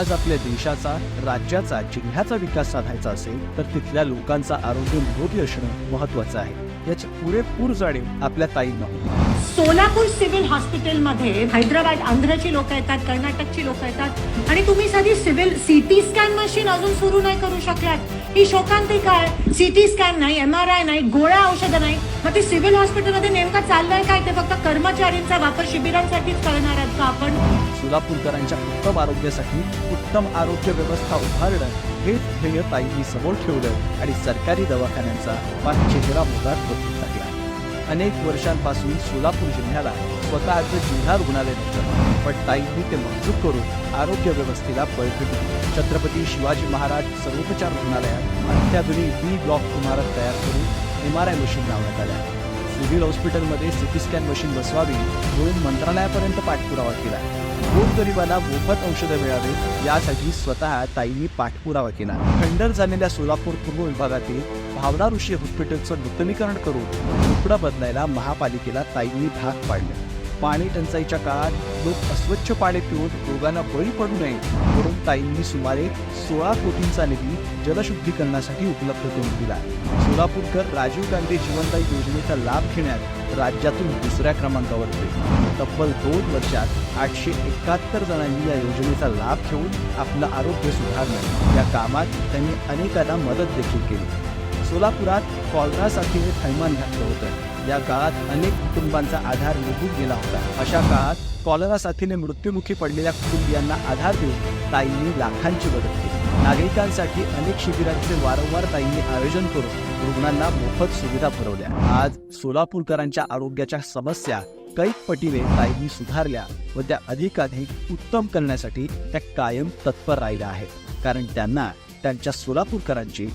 आज आपल्या देशाचा राज्याचा जिल्ह्याचा विकास साधायचा असेल तर तिथल्या लोकांचा आरोग्य निरोगी असणं महत्वाचं आहे याची पुरेपूर जाणीव आपल्या ताईंना होती. सोलापूर सिव्हिल हॉस्पिटलमध्ये हैदराबाद आंध्रची लोक येतात कर्नाटकची लोक येतात आणि तुम्ही साधी सिव्हिल सिटी स्कॅन मशीन अजून सुरू नाही करू शकलात. ही शोकांतिका काय? सिटी स्कॅन नाही एम आर आय नाही गोळ्या औषधं नाही. मग ते सिव्हिल हॉस्पिटलमध्ये नेमकं चाललंय काय? ते फक्त कर्मचाऱ्यांचा वापर शिबिरांसाठीच करणार आहात का आपण? सोलापूरकरांच्या उत्तम आरोग्यासाठी उत्तम आरोग्य व्यवस्था उभारणं हे ध्येय ताईंनी समोर ठेवलं आणि सरकारी दवाखान्यांचा पाच चेहरा मोदात बदलून अनेक वर्षांपासून सोलापूर जिल्ह्याला स्वतःचं जिल्हा रुग्णालय नव्हतं पण ताईंनी ते मंजूर करून आरोग्य व्यवस्थेला बळकटी दिली. छत्रपती शिवाजी महाराज सर्वोपचार रुग्णालयात अत्याधुनिक बी ब्लॉक इमारत तयार करून एम आर आय मशीन लावण्यात आल्या. सिव्हिल हॉस्पिटलमध्ये सिटी स्कॅन मशीन बसवावी म्हणून मंत्रालयापर्यंत पाठपुरावा केला. गोरगरिबाला मोफत औषधं मिळावे यासाठी स्वतः ताईंनी पाठपुरावा केला. खंडर झालेल्या सोलापूर पूर्व विभागातील भावना ऋषी हॉस्पिटलचं नूतनीकरण करून तुकडा बदलायला महापालिकेला ताईंनी भाग पाडला. पाणी टंचाईच्या काळात लोक अस्वच्छ पाणी पिऊन रोगांना बळी पडू नये म्हणून ताईंनी सुमारे सोळा कोटींचा निधी जलशुद्धीकरणासाठी उपलब्ध करून दिला. सोलापूरकर राजीव गांधी जीवनदायी योजनेचा लाभ घेण्यात राज्यातून दुसऱ्या क्रमांकावर होते. तब्बल दोन वर्षात आठशे एकाहत्तर जणांनी या योजनेचा लाभ घेऊन आपलं आरोग्य सुधारलं. या कामात त्यांनी अनेकांना मदत देखील केली. सोलापुरात कॉलरा साथीने थैमान घातलं होतं. या काळात अनेक कुटुंबांचा आधार निघून गेला होता. अशा काळात कॉलरा साथीने मृत्युमुखी पडलेल्या कुटुंबियांना आधार देऊन ताईंनी लाखांची मदत केली. नागरिकांसाठी अनेक शिबिरांचे वारंवार ताईंनी आयोजन करून रुग्णांना मोफत सुविधा पुरवल्या. आज सोलापूरकरांच्या आरोग्याच्या समस्या कैक पटीने ताईंनी सुधारल्या व त्या अधिकाधिक उत्तम करण्यासाठी त्या कायम तत्पर राहिल्या आहेत. कारण त्यांना त्यांच्या सोलापूरकरांची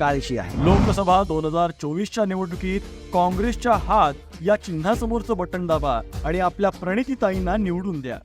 काळशी आहे. लोकसभा दोन हजार चोवीसच्या निवडणुकीत काँग्रेसच्या हात या चिन्हासमोरचं बटन दाबा आणि आपल्या प्रणितीताईंना निवडून द्या.